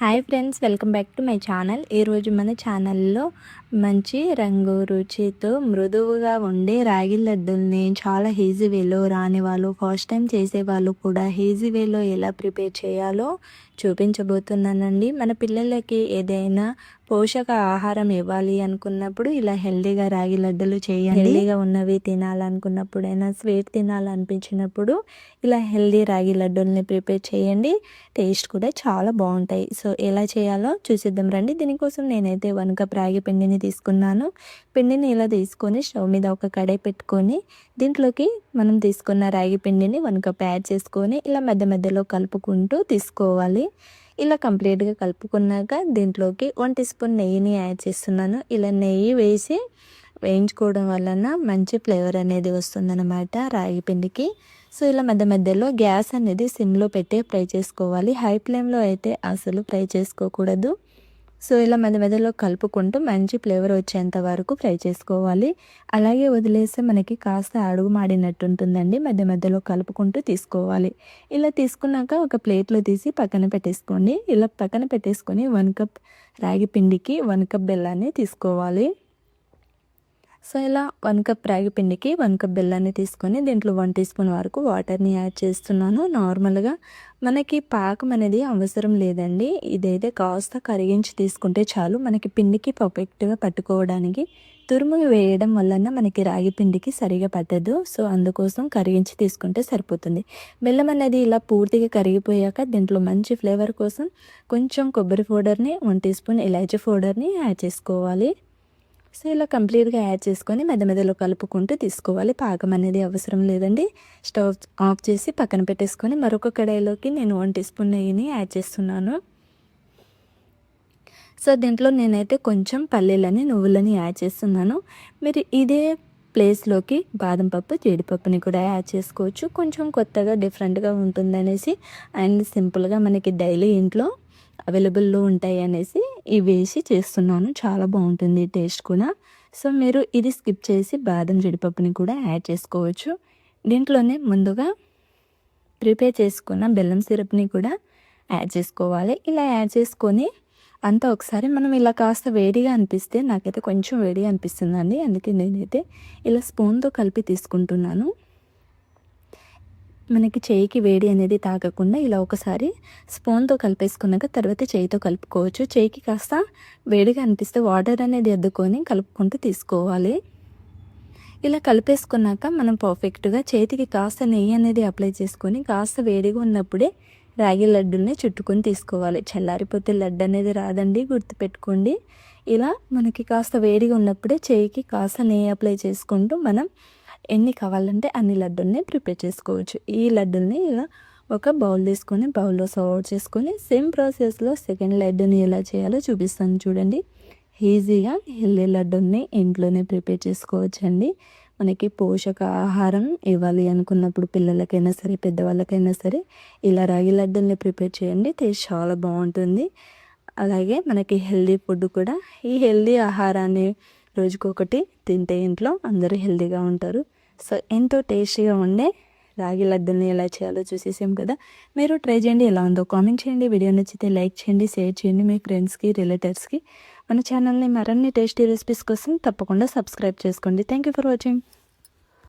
Hi friends welcome back to my channel. ఈరోజు మన ఛానల్లో మంచి రంగు రుచితో మృదువుగా ఉండే రాగి లడ్డుల్ని చాలా ఈజీ వేలో రాని వాళ్ళు ఫస్ట్ టైం చేసే వాళ్ళు కూడా ఈజీ వేలో ఎలా ప్రిపేర్ చేయాలో చూపించబోతున్నానండి. మన పిల్లలకి ఏదైనా పోషక ఆహారం ఇవ్వాలి అనుకున్నప్పుడు ఇలా హెల్దీగా రాగి లడ్డలు చేయండి. హెల్దీగా ఉన్నవి తినాలనుకున్నప్పుడైనా స్వీట్ తినాలనిపించినప్పుడు ఇలా హెల్దీ రాగి లడ్డూల్ని ప్రిపేర్ చేయండి. టేస్ట్ కూడా చాలా బాగుంటాయి. సో ఎలా చేయాలో చూసిద్దాం రండి. దీనికోసం నేనైతే వన్ కప్ రాగి పిండిని తీసుకున్నాను. పిండిని ఇలా తీసుకొని స్టవ్ మీద ఒక కడాయి పెట్టుకొని దీంట్లోకి మనం తీసుకున్న రాగి పిండిని వన్ కప్ యాడ్ చేసుకొని ఇలా మధ్య మధ్యలో కలుపుకుంటూ తీసుకోవాలి. ఇలా కంప్లీట్గా కలుపుకున్నాక దీంట్లోకి వన్ టీ స్పూన్ నెయ్యిని యాడ్ చేస్తున్నాను. ఇలా నెయ్యి వేసి వేయించుకోవడం వలన మంచి ఫ్లేవర్ అనేది వస్తుందన్నమాట రాగి పిండికి. సో ఇలా మధ్య మధ్యలో గ్యాస్ అనేది సిమ్లో పెట్టి ఫ్రై చేసుకోవాలి. హై ఫ్లేమ్లో అయితే అసలు ఫ్రై చేసుకోకూడదు. సో ఇలా మధ్య మధ్యలో కలుపుకుంటూ మంచి ఫ్లేవర్ వచ్చేంత వరకు ఫ్రై చేసుకోవాలి. అలాగే వదిలేస్తే మనకి కాస్త అడుగు మాడినట్టు ఉంటుందండి మధ్య మధ్యలో కలుపుకుంటూ తీసుకోవాలి. ఇలా తీసుకున్నాక ఒక ప్లేట్లో తీసి పక్కన పెట్టేసుకోండి. ఇలా పక్కన పెట్టేసుకొని వన్ కప్ రాగి పిండికి వన్ కప్ బెల్లాన్ని తీసుకోవాలి. సో ఇలా వన్ కప్ రాగి పిండికి వన్ కప్ బెల్లాన్ని తీసుకొని దీంట్లో వన్ టీ స్పూన్ వరకు వాటర్ని యాడ్ చేస్తున్నాను. నార్మల్గా మనకి పాకం అనేది అవసరం లేదండి. ఇదైతే కాస్త కరిగించి తీసుకుంటే చాలు. మనకి పిండికి పర్ఫెక్ట్గా పట్టుకోవడానికి తురుము వేయడం వలన మనకి రాగి పిండికి సరిగా పట్టదు. సో అందుకోసం కరిగించి తీసుకుంటే సరిపోతుంది. బెల్లం అనేది ఇలా పూర్తిగా కరిగిపోయాక దీంట్లో మంచి ఫ్లేవర్ కోసం కొంచెం కొబ్బరి పౌడర్ని వన్ టీ స్పూన్ ఇలాచీ పౌడర్ని యాడ్ చేసుకోవాలి. సో ఇలా కంప్లీట్గా యాడ్ చేసుకొని మెద మెదలో కలుపుకుంటూ తీసుకోవాలి. పాకం అనేది అవసరం లేదండి. స్టవ్ ఆఫ్ చేసి పక్కన పెట్టేసుకొని మరొక కడాయిలోకి నేను వన్ టీ స్పూన్ నెయ్యిని యాడ్ చేస్తున్నాను. సో దీంట్లో నేనైతే కొంచెం పల్లీలని నువ్వులని యాడ్ చేస్తున్నాను. మీరు ఇదే ప్లేస్లోకి బాదం పప్పు జీడిపప్పుని కూడా యాడ్ చేసుకోవచ్చు. కొంచెం కొత్తగా డిఫరెంట్గా ఉంటుందనేసి అండ్ సింపుల్గా మనకి డైలీ ఇంట్లో అవైలబుల్లో ఉంటాయి అనేసి ఇవి వేసి చేస్తున్నాను. చాలా బాగుంటుంది టేస్ట్ కూడా. సో మీరు ఇది స్కిప్ చేసి బాదం జీడిపప్పుని కూడా యాడ్ చేసుకోవచ్చు. దీంట్లోనే ముందుగా ప్రిపేర్ చేసుకున్న బెల్లం సిరప్ని కూడా యాడ్ చేసుకోవాలి. ఇలా యాడ్ చేసుకొని అంతా ఒకసారి మనం ఇలా కాస్త వేడిగా అనిపిస్తే నాకైతే కొంచెం వేడిగా అనిపిస్తుందండి. అందుకే నేనైతే ఇలా స్పూన్తో కలిపి తీసుకుంటున్నాను. మనకి చేయికి వేడి అనేది తాగకుండా ఇలా ఒకసారి స్పూన్తో కలిపేసుకున్నాక తర్వాత చేయితో కలుపుకోవచ్చు. చేయికి కాస్త వేడిగా అనిపిస్తే వాటర్ అనేది అద్దుకొని కలుపుకుంటూ తీసుకోవాలి. ఇలా కలిపేసుకున్నాక మనం పర్ఫెక్ట్గా చేతికి కాస్త నెయ్యి అనేది అప్లై చేసుకొని కాస్త వేడిగా ఉన్నప్పుడే రాగి లడ్డుని చుట్టుకొని తీసుకోవాలి. చల్లారిపోతే లడ్డు అనేది రాదండి గుర్తుపెట్టుకోండి. ఇలా మనకి కాస్త వేడిగా ఉన్నప్పుడే చేయికి కాస్త నెయ్యి అప్లై చేసుకుంటూ మనం ఎన్ని కావాలంటే అన్ని లడ్డుల్ని ప్రిపేర్ చేసుకోవచ్చు. ఈ లడ్డుల్ని ఇలా ఒక బౌల్ తీసుకొని బౌల్లో సర్వ్ చేసుకొని సేమ్ ప్రాసెస్లో సెకండ్ లడ్డుని ఎలా చేయాలో చూపిస్తాను చూడండి. ఈజీగా హెల్దీ లడ్డుని ఇంట్లోనే ప్రిపేర్ చేసుకోవచ్చండి. మనకి పోషక ఆహారం ఇవ్వాలి అనుకున్నప్పుడు పిల్లలకైనా సరే పెద్దవాళ్ళకైనా సరే ఇలా రాగి లడ్డుల్ని ప్రిపేర్ చేయండి. టేస్ట్ చాలా బాగుంటుంది. అలాగే మనకి హెల్దీ ఫుడ్ కూడా ఈ హెల్దీ ఆహారాన్ని రోజుకొకటి తింటే ఇంట్లో అందరూ హెల్దీగా ఉంటారు. సో ఎంతో టేస్టీగా ఉండే రాగి లడ్డుని ఎలా చేయాలో చూసేసాం కదా. మీరు ట్రై చేయండి ఎలా ఉందో కామెంట్ చేయండి. వీడియో నచ్చితే లైక్ చేయండి షేర్ చేయండి మీ ఫ్రెండ్స్కి రిలేటివ్స్కి. మన ఛానల్ని మరిన్ని టేస్టీ రెసిపీస్ కోసం తప్పకుండా సబ్స్క్రైబ్ చేసుకోండి. Thank you for watching.